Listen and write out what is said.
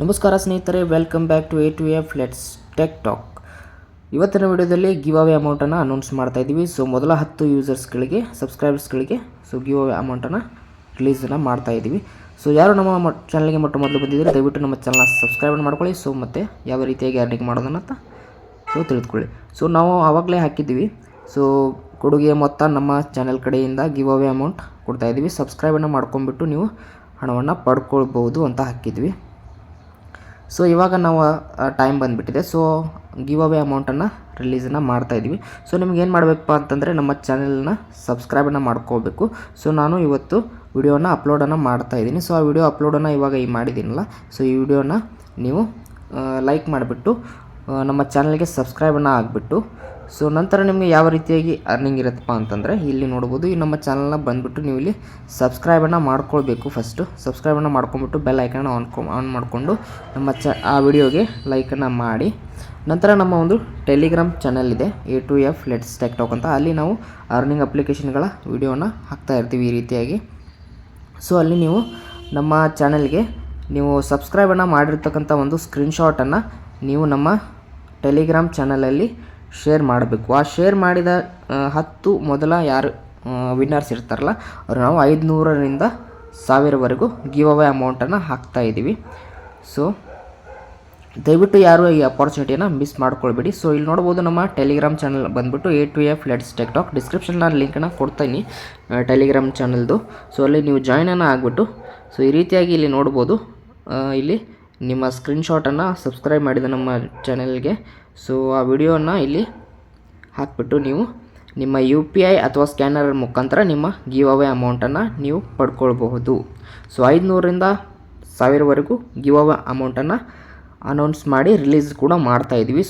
ನಮಸ್ಕಾರ ಸ್ನೇಹಿತರೆ welcome back to A to F let's tech talk ಇವತ್ತಿನ ವಿಡಿಯೋದಲ್ಲಿ ಗಿವ್ ಅವೇ ಅಮೌಂಟನ್ನು ಅನೌನ್ಸ್ ಮಾಡ್ತಾ ಇದ್ದೀವಿ. ಸೊ ಮೊದಲ ಹತ್ತು ಯೂಸರ್ಸ್ಗಳಿಗೆ ಸಬ್ಸ್ಕ್ರೈಬರ್ಸ್ಗಳಿಗೆ ಸೊ ಗಿವ್ ಅವೇ ಅಮೌಂಟನ್ನು ರಿಲೀಸನ್ನು ಮಾಡ್ತಾ ಇದ್ದೀವಿ. ಸೊ ಯಾರು ನಮ್ಮ ಚಾನಲ್ಗೆ ಮೊಟ್ಟ ಮೊದಲು ಬಂದಿದ್ದರೆ, ದಯವಿಟ್ಟು ನಮ್ಮ ಚಾನಲ್ನ ಸಬ್ಸ್ಕ್ರೈಬ್ ಮಾಡ್ಕೊಳ್ಳಿ. ಸೊ ಮತ್ತು ಯಾವ ರೀತಿಯಾಗಿ ಅರ್ನಿಂಗ್ ಮಾಡೋದನ್ನ ಅಂತ ಸೊ ತಿಳಿದುಕೊಳ್ಳಿ. ಸೊ ನಾವು ಆವಾಗಲೇ ಹಾಕಿದ್ದೀವಿ. ಸೊ ಕೊಡುಗೆ ಮೊತ್ತ ನಮ್ಮ ಚಾನೆಲ್ ಕಡೆಯಿಂದ ಗಿವ್ ಅವೇ ಅಮೌಂಟ್ ಕೊಡ್ತಾ ಇದ್ದೀವಿ. ಸಬ್ಸ್ಕ್ರೈಬನ್ನು ಮಾಡ್ಕೊಂಬಿಟ್ಟು ನೀವು ಹಣವನ್ನು ಪಡ್ಕೊಳ್ಬೋದು ಅಂತ ಹಾಕಿದ್ವಿ ಸೊ ಇವಾಗ ನಾವು ಟೈಮ್ ಬಂದುಬಿಟ್ಟಿದೆ. ಸೊ ಗಿವ್ ಅವೇ ಅಮೌಂಟನ್ನು ರಿಲೀಸನ್ನು ಮಾಡ್ತಾಯಿದ್ವಿ ಸೊ ನಿಮ್ಗೆ ಏನು ಮಾಡಬೇಕಪ್ಪ ಅಂತಂದರೆ ನಮ್ಮ ಚಾನೆಲ್ನ ಸಬ್ಸ್ಕ್ರೈಬನ್ನು ಮಾಡ್ಕೋಬೇಕು. ಸೊ ನಾನು ಇವತ್ತು ವಿಡಿಯೋನ ಅಪ್ಲೋಡನ್ನು ಮಾಡ್ತಾ ಇದ್ದೀನಿ ಸೊ ಆ ವಿಡಿಯೋ ಅಪ್ಲೋಡನ್ನು ಇವಾಗ ಈ ಮಾಡಿದ್ದೀನಲ್ಲ. ಸೊ ಈ ವಿಡಿಯೋನ ನೀವು ಲೈಕ್ ಮಾಡಿಬಿಟ್ಟು ನಮ್ಮ ಚಾನಲ್ಗೆ ಸಬ್ಸ್ಕ್ರೈಬನ್ನು ಆಗಿಬಿಟ್ಟು. ಸೊ ನಂತರ ನಿಮಗೆ ಯಾವ ರೀತಿಯಾಗಿ ಅರ್ನಿಂಗ್ ಇರುತ್ತಪ್ಪ ಅಂತಂದರೆ, ಇಲ್ಲಿ ನೋಡ್ಬೋದು. ಈ ನಮ್ಮ ಚಾನಲ್ನ ಬಂದುಬಿಟ್ಟು ನೀವು ಇಲ್ಲಿ ಸಬ್ಸ್ಕ್ರೈಬನ್ನು ಮಾಡ್ಕೊಳ್ಬೇಕು ಫಸ್ಟು ಸಬ್ಸ್ಕ್ರೈಬನ್ನು ಮಾಡ್ಕೊಂಬಿಟ್ಟು ಬೆಲ್ ಐಕನ್ನ ಆನ್ ಆನ್ ಮಾಡಿಕೊಂಡು ನಮ್ಮ ಚ, ಆ ವಿಡಿಯೋಗೆ ಲೈಕನ್ನು ಮಾಡಿ. ನಂತರ ನಮ್ಮ ಒಂದು ಟೆಲಿಗ್ರಾಮ್ ಚಾನಲ್ ಇದೆ A to F let's tech talk ಅಂತ. ಅಲ್ಲಿ ನಾವು ಅರ್ನಿಂಗ್ ಅಪ್ಲಿಕೇಶನ್ಗಳ ವಿಡಿಯೋನ ಹಾಕ್ತಾ ಇರ್ತೀವಿ ಈ ರೀತಿಯಾಗಿ. ಸೊ ಅಲ್ಲಿ ನೀವು ನಮ್ಮ ಚಾನಲ್ಗೆ ನೀವು ಸಬ್ಸ್ಕ್ರೈಬನ್ನು ಮಾಡಿರ್ತಕ್ಕಂಥ ಒಂದು ಸ್ಕ್ರೀನ್ಶಾಟನ್ನು ನೀವು ನಮ್ಮ ಟೆಲಿಗ್ರಾಮ್ ಚಾನಲಲ್ಲಿ ಶೇರ್ ಮಾಡಬೇಕು. ಆ ಶೇರ್ ಮಾಡಿದ ಹತ್ತು ಮೊದಲ ಯಾರು ವಿನ್ನರ್ಸ್ ಇರ್ತಾರಲ್ಲ, ಅವ್ರು ನಾವು ಐದುನೂರರಿಂದ ಸಾವಿರವರೆಗೂ ಗಿವ್ ಅವೇ ಅಮೌಂಟನ್ನು ಹಾಕ್ತಾ ಇದ್ದೀವಿ ಸೊ ದಯವಿಟ್ಟು ಯಾರು ಈ ಅಪಾರ್ಚುನಿಟಿಯನ್ನು ಮಿಸ್ ಮಾಡ್ಕೊಳ್ಬೇಡಿ. ಸೊ ಇಲ್ಲಿ ನೋಡ್ಬೋದು ನಮ್ಮ ಟೆಲಿಗ್ರಾಮ್ ಚಾನಲ್ ಬಂದುಬಿಟ್ಟು A to F let's tech talk description ನಾನು ಲಿಂಕನ್ನು ಕೊಡ್ತೀನಿ ಟೆಲಿಗ್ರಾಮ್ ಚಾನಲ್ದು ಸೊ ಅಲ್ಲಿ ನೀವು ಜಾಯ್ನನ್ನು ಆಗಿಬಿಟ್ಟು ಸೊ ಈ ರೀತಿಯಾಗಿ ಇಲ್ಲಿ ನೋಡ್ಬೋದು. ಇಲ್ಲಿ ನಿಮ್ಮ ಸ್ಕ್ರೀನ್ಶಾಟನ್ನು ಸಬ್ಸ್ಕ್ರೈಬ್ ಮಾಡಿದ ನಮ್ಮ ಚಾನೆಲ್ಗೆ. ಸೊ, ಆ ವಿಡಿಯೋನ ಇಲ್ಲಿ ಹಾಕ್ಬಿಟ್ಟು ನೀವು ನಿಮ್ಮ ಯು ಪಿ ಐ ಅಥವಾ ಸ್ಕ್ಯಾನರ್ ಮುಖಾಂತರ ನಿಮ್ಮ ಗಿವ್ ಅವೇ ಅಮೌಂಟನ್ನು ನೀವು ಪಡ್ಕೊಳ್ಬಹುದು. ಸೊ, ಐದುನೂರರಿಂದ ಸಾವಿರವರೆಗೂ ಗಿವ್ ಅವೇ ಅಮೌಂಟನ್ನು ಅನೌನ್ಸ್ ಮಾಡಿ ರಿಲೀಸ್ ಕೂಡ ಮಾಡ್ತಾಯಿದ್ವಿ